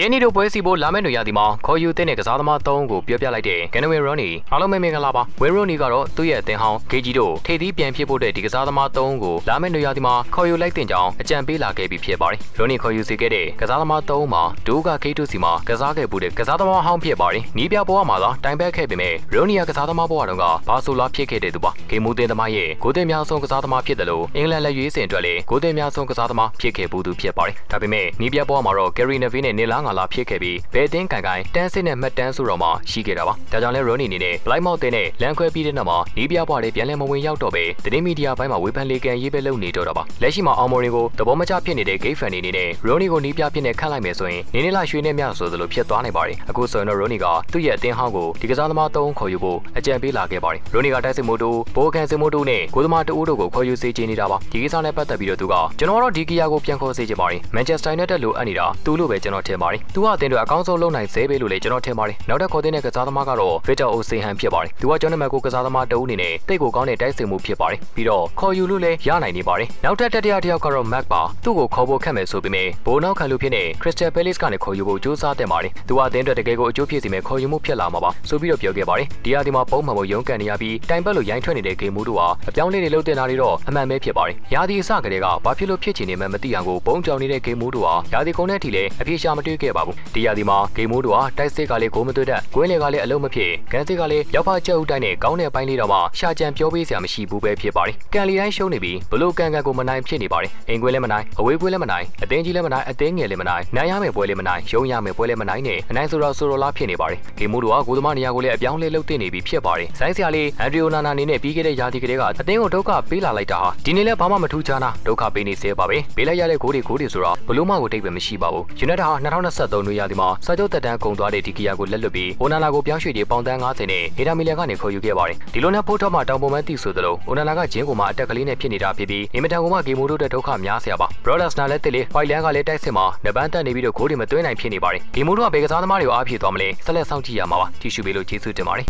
ရဲနီတို့ပွဲစီဖို့လာမယ့်နေရာဒီမှာခေါ်ယူတဲ့ကစားသမား၃ဦးကိုပြောပြလိုက်တဲ့ကန်နဝေရော်နီအားလုံးပဲမင်္ဂလာပါဝေရိုနီကတော့သူ့ရဲ့အသင်းဟောင်းဂေဂျီတို့ထိပ်သီးပြန်ဖြစ်ဖို့တဲ့ဒီကစားသမား၃ဦးကိုလာမယ့်နေရာဒီမှာခေါ်ယူလိုက်တဲ့ကြောင်းအကြံပေးလာခဲ့ပြီးဖြစ်ပါတယ်ရော်နီခေါ်ယူစီခဲ့တဲ့ကစားသမား၃ဦးမှာဒိုးကခေတုစီမှာကစားခဲ့မှုတဲ့ကစားသမားဟောင်းဖြစ်ပါတယ်နီးပြဘဝမှာသာတိုင်ဘက်ခဲ့ပေမဲ့ရော်နီယာကစားသမားဘဝတုန်းကဘာဆိုလာဖြစ်ခဲ့တဲ့သူပါဂေမူတင်သမားရဲ့ဂိုးတင်များဆုံးကစားသမားဖြစ်တယ်လို့အင်္ဂလန်လက်ရွေးစင်အတွက်လည်းဂိုးတင်များဆုံးကစားသမားဖြစ်ခဲ့ဘူးသူဖြစ်ပါတယ်ဒါပေမဲ့နီးပြဘဝမှာတော့ဂယ်ရီနဗီနဲ့နေလာငါလာဖြစ်ခဲ့ပြီးဘယ်တင်းကန်ကန်တန်းစစ်နဲ့မှတ်တန်းဆိုတော့မှရှိခဲ့တာပါဒါကြောင့်လဲရိုနီအနေနဲ့ဘလိုက်မော့တင်နဲ့လန်ခွဲပြီးတဲ့နောက်မှာနီးပြဘဝတွေပြန်လည်မဝင်ရောက်တော့ပဲသတင်းမီဒီယာဘိုင်းမှာဝေဖန်လေကန်ရေးပဲလုပ်နေတော့တာပါလက်ရှိမှာအောင်မော်ရင်ကိုသဘောမကျဖြစ်နေတဲ့ဂိတ်ဖန်နေအနေနဲ့ရိုနီကိုနီးပြဖြစ်နေခတ်လိုက်မယ်ဆိုရင်နေနေလာရွှေနဲ့မြဆိုသလိုဖြစ်သွားနိုင်ပါတယ်အခုဆိုရင်တော့ရိုနီကသူ့ရဲ့အသင်းဟောင်းကိုဒီကစားသမား၃ခေါ်ယူဖို့အကြံပေးလာခဲ့ပါတယ်ရိုနီကတိုက်စစ်မိုတိုဘိုးကန်စစ်မိုတိုနဲ့ကိုသမားတူတို့ကိုခေါ်ယူစေချင်နေတာပါဒီကိစ္စနဲ့ပတ်သက်ပြီးတော့သူကကျွန်တော်ကတော့ဒီကီယာကိုပြန်ခေါ်စေချင်ပါတယ်မန်ချက်စတာယူနိုက်တက်လိုအပ်နေတာသူ့လိုပဲကျွန်တော်ထင်ပါတယ်သူကအသင်းတွေအကောင်းဆုံးလုပ်နိုင်စေပဲလို့လည်းကျွန်တော်ထင်ပါတယ်နောက်ထပ်ခေါ်တဲ့ကစားသမားကတော့ဗစ်တာအိုဆေဟန်ဖြစ်ပါတယ်သူကကျွန်တော်မကိုကစားသမားတဦးအနေနဲ့တိတ်ကိုကောင်းတဲ့တိုက်စစ်မှုဖြစ်ပါတယ်ပြီးတော့ခေါ်ယူလို့လည်းရနိုင်နေပါတယ်နောက်ထပ်တတိယတစ်ယောက်ကတော့မက်ပါသူ့ကိုခေါ်ဖို့ခက်မယ်ဆိုပေမဲ့ဘိုးနောက်ခံလူဖြစ်နေခရစ်စတယ်ပဲလစ်ကနေခေါ်ယူဖို့ကြိုးစားတဲ့ပါတယ်သူကအသင်းအတွက်တကယ်ကိုအကျိုးဖြစ်စေမဲ့ခေါ်ယူမှုဖြစ်လာမှာပါဆိုပြီးတော့ပြောခဲ့ပါတယ်ဒီဟာဒီမှာပုံမှန်ဖို့ရုန်းကန်နေရပြီးတိုင်ပတ်လို့ရိုင်းထွက်နေတဲ့ဂေမ်မှုတို့ဟာအပြောင်းလဲတွေလုပ်တင်တာတွေတော့အမှန်ပဲဖြစ်ပါတယ်ရာသီအစကတည်းကဘာဖြစ်လို့ဖြစ်ချင်နေမှမသိအောင်ကိုပုံကြောင်နေတဲ့ဂေမ်မှုတို့ဟာရာသီကုန်တဲ့အထိလည်းအပြေရှာမတွေ့ခဲ့ပါဘူးဒီရာသီမှာဂေမ်မှုတို့ဟာတိုက်စစ်ကလည်းဂိုးမသွင်းတတ်ကွင်းလေကလည်းအလုံးမဖြစ်ကန်စစ်ကလည်းရောက်ဖချက်ဦးတိုင်းနဲ့ကောင်းတဲ့အပိုင်းလေးတော့မှရှာကြံပြောပေးစရာမရှိဘူးပဲဖြစ်ပါတယ်ကန်လီတိုင်းရှုံးနေပြီးဘလို့ကန်ကန်ကိုမနိုင်ဖြစ်နေပါတယ်အိမ်ကွင်းလည်းမနိုင်အဝေးကွင်းလည်းမနိုင်အသင်းကြီးလည်းမနိုင်အသင်းငယ်လည်းမနိုင်နိုင်ရမယ်ပွဲလည်းမနိုင်ရုံရမယ်ပွဲလည်းမနိုင်နဲ့အနိုင်ဆိုတော့ဆိုတော့လားဖြစ်နေပါတယ်ဂေမ်မှုတို့ဟာဂိုးသမားနေရာကိုလည်းအပြောင်းလဲလုပ်တင်နေပြီဖြစ်ပါတယ်ဆိုင်းဆရာလေးအန်ဒရီယိုနာနာနေနဲ့ပြီးခဲ့တဲ့ရာသီကလေးကအသင်းကိုဒုက္ခပေးလာလိုက်တာဟာဒီနေ့လည်းဘာမှမထူးခြားနာဒုက္ခပေးနေစေပါပဲပေးလိုက်ရတဲ့ဂိုးတွေဂိုးတွေဆိုတော့ဘလို့မှကိုတိတ်ပဲမရှိပါဘူးယူနိုက်တက်ဟာ2023နွေရာသီမှာစာချုပ်သက်တမ်းကုန်သွားတဲ့ဒီကီယာကိုလက်လွတ်ပြီးအိုနာနာကိုပြောင်းရွှေ့ပြီးပေါင်တန်း90နဲ့ဟေတာမီလန်ကနေခေါ်ယူခဲ့ပါတယ်ဒီလိုနဲ့ဖိုးထော့မှာတောင်ပေါ်မှန်းသိဆိုသလိုအိုနာနာကဂျင်းကိုမှအတက်ကလေးနဲ့ဖြစ်နေတာဖြစ်ပြီးအင်မတန်ကိုမှဂေမိုတို့တဲ့ဒုက္ခများစရာပါဘရော့ဒါစ်နာလည်းတစ်လေဖိုင်လန်ကလည်းတိုက်စစ်မှာနပန်းတက်နေပြီးတော့ဂိုးတွေမသွင်းနိုင်ဖြစ်နေပါတယ်ဂေမိုတို့ကဘယ်ကစားသမားတွေကိုအားဖြည့်သွားမလဲဆက်လက်စောင့်ကြည့်ရမှာပါတီရှူပေးလို့ကျေးဇူးတင်ပါတယ်